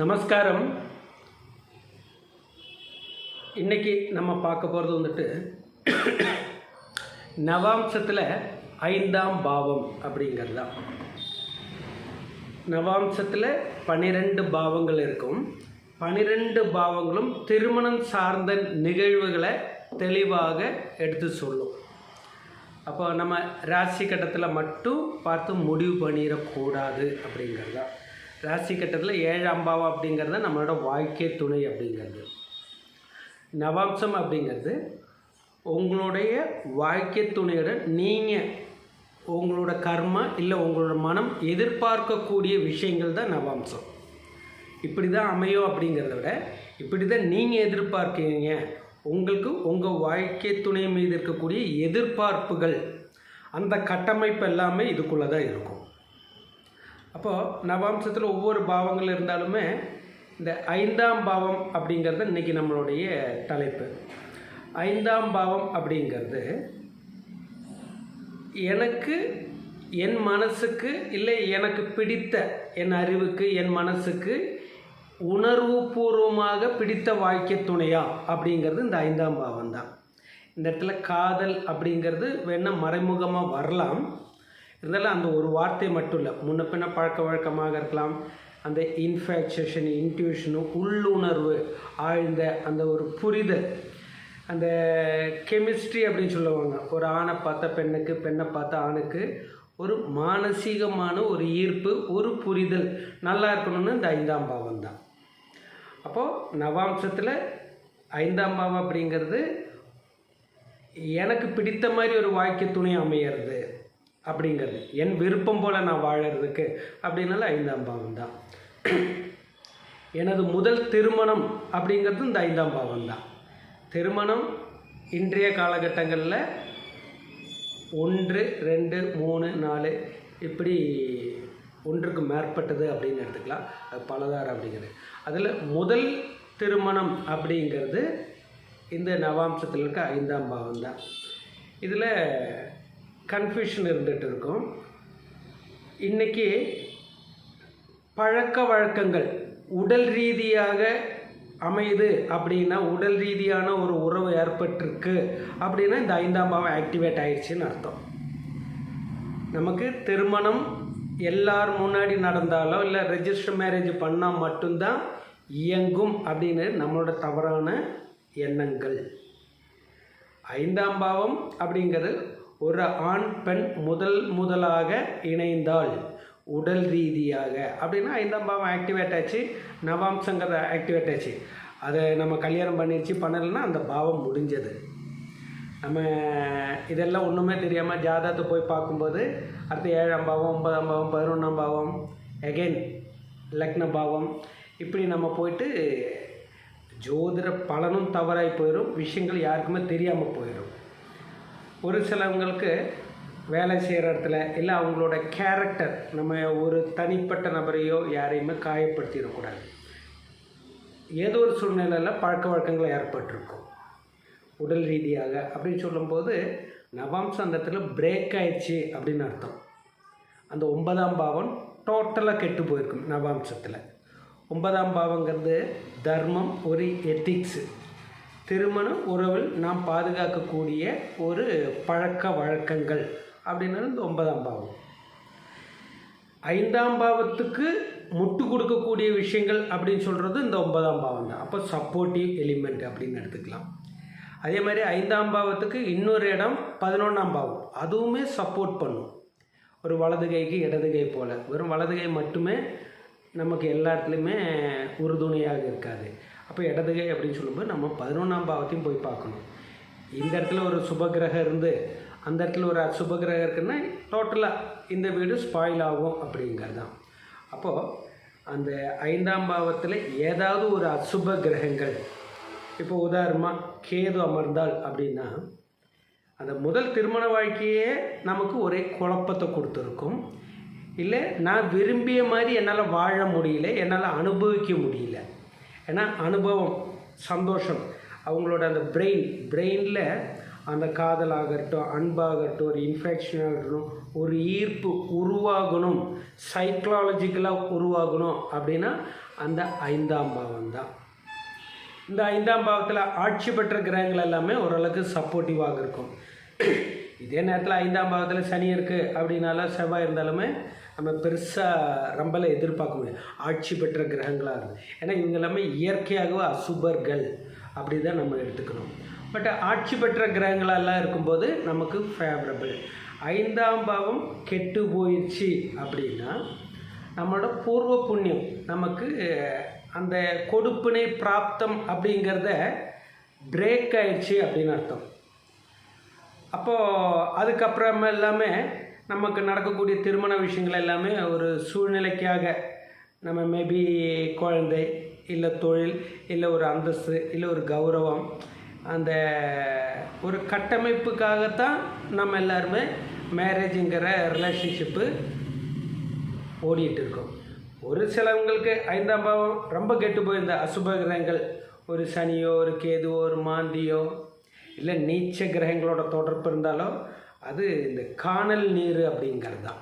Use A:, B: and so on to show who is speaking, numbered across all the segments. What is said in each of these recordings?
A: நமஸ்காரம். இன்றைக்கி நம்ம பார்க்க போகிறது வந்துட்டு நவாம்சத்தில் ஐந்தாம் பாவம் அப்படிங்கிறது தான் நவாம்சத்தில் பன்னிரெண்டு பாவங்கள் இருக்கும். பன்னிரெண்டு பாவங்களும் திருமணம் சார்ந்த நிகழ்வுகளை தெளிவாக எடுத்து சொல்லும். அப்போ நம்ம ராசி கட்டத்தில் மட்டும் பார்த்து முடிவு பண்ணிடக்கூடாது அப்படிங்கிறது தான் ராசி கட்டத்தில் ஏழாம் பாவம் அப்படிங்கிறது தான் நம்மளோட வாழ்க்கை துணை அப்படிங்கிறது. நவாம்சம் அப்படிங்கிறது உங்களுடைய வாழ்க்கை துணையோட நீங்கள் உங்களோட கர்மா இல்லை உங்களோட மனம் எதிர்பார்க்கக்கூடிய விஷயங்கள் தான் நவாம்சம். இப்படி தான் அமையும் அப்படிங்கிறத விட இப்படி தான் நீங்கள் எதிர்பார்க்கிறீங்க. உங்களுக்கு உங்கள் வாழ்க்கை துணை மீது இருக்கக்கூடிய எதிர்பார்ப்புகள் அந்த கட்டமைப்பு எல்லாமே இதுக்குள்ளே தான் இருக்கும். அப்போது நவாம்சத்தில் ஒவ்வொரு பாவங்கள் இருந்தாலுமே இந்த ஐந்தாம் பாவம் அப்படிங்கிறது இன்றைக்கி நம்மளுடைய தலைப்பு. ஐந்தாம் பாவம் அப்படிங்கிறது எனக்கு என் மனசுக்கு இல்லை எனக்கு பிடித்த என் அறிவுக்கு என் மனசுக்கு உணர்வு பூர்வமாக பிடித்த வாழ்க்கை துணையா அப்படிங்கிறது இந்த ஐந்தாம் பாவம் தான் இந்த இடத்துல காதல் அப்படிங்கிறது வேணால் மறைமுகமாக வரலாம். இருந்தாலும் அந்த ஒரு வார்த்தை மட்டும் இல்லை. முன்ன பின்ன பழக்க வழக்கமாக இருக்கலாம். அந்த இன்ஃபேக்சேஷன் இன்ட்யூஷனு உள்ளுணர்வு ஆழ்ந்த அந்த ஒரு புரிதல். அந்த கெமிஸ்ட்ரி அப்படின்னு சொல்லுவாங்க. ஒரு ஆணை பார்த்த பெண்ணுக்கு பெண்ணை பார்த்த ஆணுக்கு ஒரு மானசீகமான ஒரு ஈர்ப்பு ஒரு புரிதல். நல்லா இருக்கணும்னு இந்த ஐந்தாம் பாவம் தான். அப்போது நவாம்சத்தில் ஐந்தாம் பாவம் அப்படிங்கிறது எனக்கு பிடித்த மாதிரி ஒரு வாழ்க்கை துணை அமையிறது. அப்படிங்கிறது. என் விருப்பம் போல் நான் வாழறதுக்கு அப்படின்னால ஐந்தாம் பாவம் தான். எனது முதல் திருமணம் அப்படிங்கிறது இந்த ஐந்தாம் பாவம் தான். திருமணம் இன்றைய காலகட்டங்களில் ஒன்று ரெண்டு மூணு நாலு இப்படி ஒன்றுக்கு மேற்பட்டது அப்படின்னு எடுத்துக்கலாம். அது பலதாரம் அப்படிங்கிறது. அதில் முதல் திருமணம் அப்படிங்கிறது இந்த நவாம்சத்தில் இருக்க ஐந்தாம் பாவம் தான். இதில் கன்ஃபியூஷன் இருந்துகிட்டு இருக்கும். இன்றைக்கி பழக்க வழக்கங்கள் உடல் ரீதியாக அமையுது அப்படின்னா உடல் ரீதியான ஒரு உறவு ஏற்பட்டிருக்கு அப்படின்னா இந்த ஐந்தாம் பாவம் ஆக்டிவேட் ஆயிடுச்சுன்னு அர்த்தம். நமக்கு திருமணம் எல்லார் முன்னாடி நடந்தாலோ இல்லை ரெஜிஸ்டர் மேரேஜ் பண்ணால் மட்டும்தான் இயங்கும் அப்படின்னு நம்மளோட தவறான எண்ணங்கள். ஐந்தாம் பாவம் அப்படிங்கிறது ஒரு ஆண் பெண் முதல் முதலாக இணைந்தால் உடல் ரீதியாக. அப்படின்னா ஐந்தாம் பாவம் ஆக்டிவேட் ஆச்சு. நவாம்சங்கிறத ஆக்டிவேட் ஆச்சு. அதை நம்ம கல்யாணம் பண்ணிடுச்சு பண்ணலைன்னா அந்த பாவம் முடிஞ்சது. நம்ம இதெல்லாம் ஒன்றுமே தெரியாமல் ஜாதகத்தை போய் பார்க்கும்போது அடுத்து ஏழாம் பாவம் ஒன்பதாம் பாவம் பதினொன்றாம் பாவம் எகைன் லக்ன பாவம். இப்படி நம்ம போயிட்டு ஜோதிட பலனும் தவறாய் போயிடும் விஷயங்கள் யாருக்குமே தெரியாமல் போயிடும் ஒரு சிலவங்களுக்கு வேலை செய்கிற இடத்துல இல்லை அவங்களோட கேரக்டர் நம்ம ஒரு தனிப்பட்ட நபரையோ யாரையுமே காயப்படுத்திடக்கூடாது. ஏதோ ஒரு சூழ்நிலையில் பழக்க வழக்கங்கள் ஏற்பட்டிருக்கும். உடல் ரீதியாக அப்படின்னு சொல்லும்போது நவாம்சம் அந்த இடத்துல பிரேக் ஆயிடுச்சு அப்படின்னு அர்த்தம். அந்த ஒன்பதாம் பாவம் டோட்டலாக கெட்டு போயிருக்கும் நவாம்சத்தில். ஒன்பதாம் பாவங்கிறது தர்மம் ஒரு எத்திக்ஸு திருமண உறவில் நாம் பாதுகாக்கக்கூடிய ஒரு பழக்க வழக்கங்கள் அப்படின்றது இந்த ஒன்பதாம் பாவம். ஐந்தாம் பாவத்துக்கு முட்டு கொடுக்கக்கூடிய விஷயங்கள் அப்படின்னு சொல்கிறது இந்த ஒன்பதாம் பாவம் தான். அப்போ சப்போர்ட்டிவ் எலிமெண்ட் அப்படின்னு எடுத்துக்கலாம். அதே மாதிரி ஐந்தாம் பாவத்துக்கு இன்னொரு இடம் பதினொன்றாம் பாவம். அதுவுமே சப்போர்ட் பண்ணும். ஒரு வலது கைக்கு இடது கை போல். வெறும் வலது கை மட்டுமே நமக்கு எல்லா இடத்துலையுமே உறுதுணையாக இருக்காது. அப்போ இடது கை அப்படின்னு சொல்லும்போது நம்ம பதினொன்றாம் பாவத்தையும் போய் பார்க்கணும். இந்த இடத்துல ஒரு சுபகிரகம் இருந்து அந்த இடத்துல ஒரு அசுபகிரகம் இருக்குன்னா டோட்டலாக இந்த வீடு ஸ்பாயில் ஆகும் அப்படிங்கிறது தான் அப்போது அந்த ஐந்தாம் பாவத்தில் ஏதாவது ஒரு அசுப கிரகங்கள் இப்போ உதாரணமாக கேது அமர்ந்தால் அப்படின்னா அந்த முதல் திருமண வாழ்க்கையே நமக்கு ஒரே குழப்பத்தை கொடுத்துருக்கும். இல்லை நான் விரும்பிய மாதிரி என்னால் வாழ முடியல என்னால் அனுபவிக்க முடியல. ஏன்னா அனுபவம் சந்தோஷம். அவங்களோட அந்த பிரெயின் பிரெயினில் அந்த காதலாகட்டும் அன்பாகட்டும் ஒரு இன்ஃபெக்ஷன் ஆகட்டும் ஒரு ஈர்ப்பு உருவாகணும். சைக்கலாலஜிக்கலாக உருவாகணும் அப்படின்னா அந்த ஐந்தாம் பாவம் தான். இந்த ஐந்தாம் பாவத்தில் ஆட்சி பெற்ற கிரகங்கள் எல்லாமே ஓரளவுக்கு சப்போர்ட்டிவாக இருக்கும். இதே நேரத்தில் ஐந்தாம் பாவத்தில் சனி இருக்குது அப்படின்னால செவ்வாய் இருந்தாலுமே நம்ம பெருசாக ரொம்பல எதிர்பார்க்க முடியாது ஆட்சி பெற்ற கிரகங்களாக இருக்குது ஏன்னா இவங்க எல்லாமே இயற்கையாகவே அசுபர்கள். அப்படி தான் நம்ம எடுத்துக்கணும் பட் ஆட்சி பெற்ற கிரகங்களெல்லாம் இருக்கும்போது நமக்கு ஃபேவரபிள் ஐந்தாம் பாவம் கெட்டு போயிடுச்சு அப்படின்னா நம்மளோட பூர்வ புண்ணியம் நமக்கு அந்த கொடுப்பினை பிராப்தம் அப்படிங்கிறத பிரேக் ஆயிடுச்சு அப்படின்னு அர்த்தம். அப்போது அதுக்கப்புறம் எல்லாமே நமக்கு நடக்கக்கூடிய திருமண விஷயங்கள் எல்லாமே ஒரு சூழ்நிலைக்காக. நம்ம மேபி குழந்தை இல்லை தொழில் இல்லை ஒரு அந்தஸ்து இல்லை ஒரு கௌரவம். அந்த ஒரு கட்டமைப்புக்காகத்தான் நம்ம எல்லாருமே மேரேஜுங்கிற ரிலேஷன்ஷிப்பு ஓடிட்டு இருக்கோம் ஒரு சிலவங்களுக்கு ஐந்தாம் பாவம் ரொம்ப கெட்டு போயிருந்த அசுப கிரகங்கள். ஒரு சனியோ ஒரு கேதுவோ ஒரு மாந்தியோ இல்லை நீச்ச கிரகங்களோட தொடர்பு இருந்தாலோ அது இந்த காணல் நீர் அப்படிங்கிறது தான்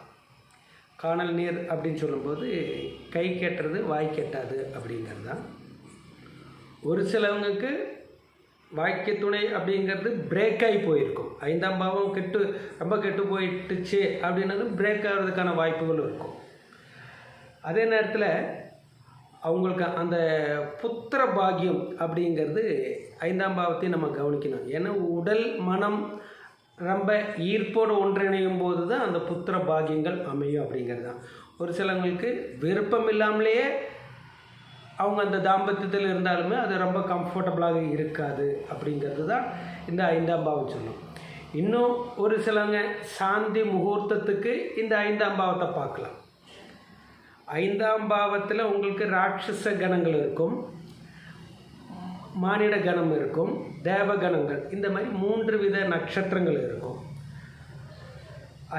A: காணல் நீர் அப்படின்னு சொல்லும்போது கை கெட்டுறது வாய் கெட்டாது அப்படிங்கிறது தான் ஒரு சிலவங்களுக்கு வாக்கிய துணை அப்படிங்கிறது பிரேக் ஆகி போயிருக்கும். ஐந்தாம் பாவம் கெட்டு ரொம்ப கெட்டு போயிட்டுச்சு அப்படின்னது பிரேக் ஆகிறதுக்கான வாய்ப்புகள் இருக்கும். அதே நேரத்தில் அவங்களுக்கு அந்த புத்திர பாகியம் அப்படிங்கிறது ஐந்தாம் பாவத்தையும் நம்ம கவனிக்கணும். ஏன்னா உடல் மனம் ரொம்ப ஈர்ப்போடு ஒன்றிணையும் போது தான் அந்த புத்திர பாகியங்கள் அமையும் அப்படிங்கிறது தான் ஒரு சிலவங்களுக்கு விருப்பம் இல்லாமலேயே அவங்க அந்த தாம்பத்தியத்தில் இருந்தாலுமே அது ரொம்ப கம்ஃபர்டபுளாக இருக்காது அப்படிங்கிறது தான் இந்த ஐந்தாம் பாவம் சொல்லும். இன்னும் ஒரு சிலவங்க சாந்தி முகூர்த்தத்துக்கு இந்த ஐந்தாம் பாவத்தை பார்க்கலாம். ஐந்தாம் பாவத்தில் உங்களுக்கு ராட்சச கணங்கள் இருக்கும். மானிட கணம் இருக்கும். தேவகணங்கள். இந்த மாதிரி மூன்று வித நட்சத்திரங்கள் இருக்கும்.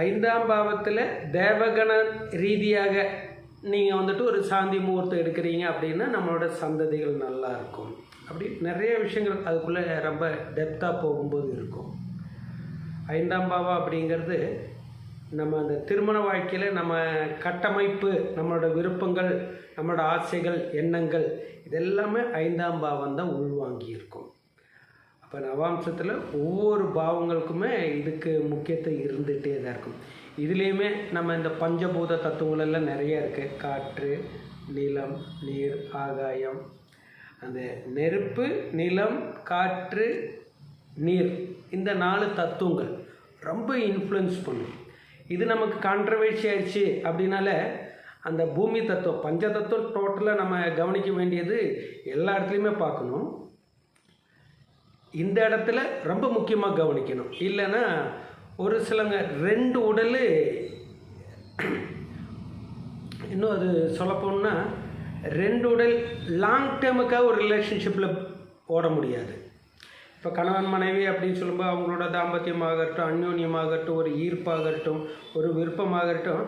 A: ஐந்தாம் பாவத்தில் தேவகண ரீதியாக நீங்கள் வந்துட்டு ஒரு சாந்தி முகூர்த்தம் எடுக்கிறீங்க அப்படின்னா நம்மளோட சந்ததிகள் நல்லா இருக்கும். அப்படி நிறைய விஷயங்கள் அதுக்குள்ளே ரொம்ப டெப்த்தாக போகும்போது இருக்கும். ஐந்தாம் பாவம் அப்படிங்கிறது நம்ம அந்த திருமண வாழ்க்கையில் நம்ம கட்டமைப்பு நம்மளோட விருப்பங்கள் நம்மளோட ஆசைகள் எண்ணங்கள் இதெல்லாமே ஐந்தாம் பாவம் தான் உள்வாங்கி இருக்கும். இப்போ நவாம்சத்தில் ஒவ்வொரு பாவங்களுக்குமே இதுக்கு முக்கியத்துவம் இருந்துகிட்டே தான் இருக்கும். இதுலேயுமே நம்ம இந்த பஞ்சபூத தத்துவங்கள் எல்லாம் நிறைய இருக்குது காற்று நிலம் நீர் ஆகாயம். அந்த நெருப்பு நிலம் காற்று நீர் இந்த நாலு தத்துவங்கள் ரொம்ப இன்ஃப்ளூயன்ஸ் பண்ணும். இது நமக்கு கான்ட்ரவர்சி ஆயிடுச்சு அப்படின்னால அந்த பூமி தத்துவம் பஞ்ச தத்துவம் டோட்டலாக நம்ம கவனிக்க வேண்டியது எல்லா இடத்துலையுமே பார்க்கணும். இந்த இடத்துல ரொம்ப முக்கியமாக கவனிக்கணும். இல்லைன்னா ஒரு சிலங்க ரெண்டு உடல் இன்னும் அது சொல்லப்போனால் ரெண்டு உடல் லாங் டேர்முக்காக ஒரு ரிலேஷன்ஷிப்பில் ஓட முடியாது. இப்போ கணவன் மனைவி அப்படின்னு சொல்லும்போது அவங்களோட தாம்பத்தியமாகட்டும் அந்யோன்யமாகட்டும் ஒரு ஈர்ப்பாகட்டும் ஒரு விருப்பமாகட்டும்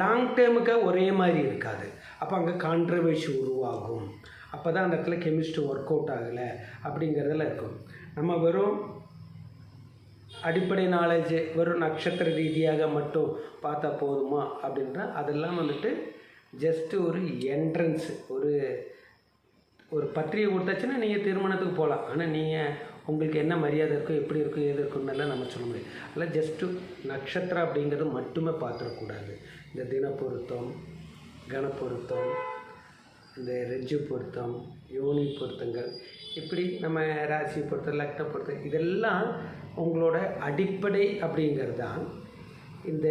A: லாங் டேர்முக்காக ஒரே மாதிரி இருக்காது. அப்போ அங்கே கான்ட்ரவர்ஷி உருவாகும். அப்போ தான் அந்த இடத்துல கெமிஸ்ட்ரி ஒர்க் அவுட் ஆகலை அப்படிங்கிறதுல இருக்கும். நம்ம வெறும் அடிப்படை நாலேஜ் வெறும் நட்சத்திர ரீதியாக மட்டும் பார்த்தா போதுமா அப்படின்றா அதெல்லாம் வந்துட்டு ஜஸ்ட்டு ஒரு என்ட்ரன்ஸ் ஒரு ஒரு பத்திரிகை கொடுத்தாச்சுன்னா நீங்கள் திருமணத்துக்கு போகலாம். ஆனால் நீங்கள் உங்களுக்கு என்ன மரியாதை இருக்கோ எப்படி இருக்கோ எது இருக்குன்னெல்லாம் நம்ம சொல்ல முடியும் அதில் ஜஸ்ட்டு நட்சத்திரம் அப்படிங்கிறது மட்டுமே பார்த்துடக்கூடாது. இந்த தின பொருத்தம் கண இந்த ரெஜு பொருத்தம் யோனி பொருத்தங்கள். இப்படி நம்ம ராசி பொருத்தம் லக்ன பொருத்தம் இதெல்லாம் உங்களோட அடிப்படை அப்படிங்கிறது தான் இந்த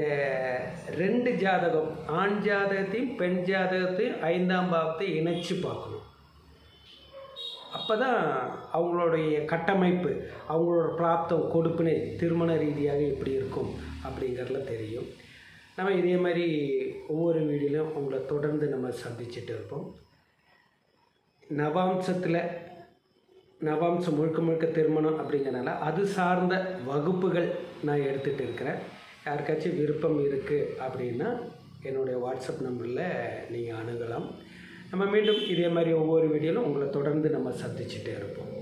A: ரெண்டு ஜாதகம் ஆண் ஜாதகத்தையும் பெண் ஜாதகத்தையும் ஐந்தாம் பாவத்தை இணைச்சி பார்க்கணும். அப்போ தான் அவங்களுடைய கட்டமைப்பு அவங்களோட பிராப்தம் கொடுப்பினை திருமண ரீதியாக எப்படி இருக்கும் அப்படிங்கிறதுல தெரியும். நம்ம இதே மாதிரி ஒவ்வொரு வீடியோலையும் உங்களை தொடர்ந்து நம்ம சந்திச்சுட்டு இருப்போம். நவாம்சத்தில் நவாம்சம் முழுக்க முழுக்க திருமணம் அப்படிங்கிறனால அது சார்ந்த வகுப்புகள் நான் எடுத்துகிட்டு இருக்கிறேன். யாருக்காச்சும் விருப்பம் இருக்குது அப்படின்னா என்னுடைய வாட்ஸ்அப் நம்பரில் நீங்கள் அணுகலாம். நம்ம மீண்டும் இதே மாதிரி ஒவ்வொரு வீடியோவிலும் உங்களை தொடர்ந்து நம்ம சந்திச்சுட்டே இருப்போம்.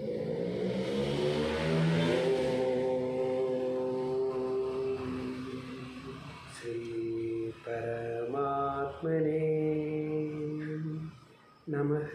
A: நமக.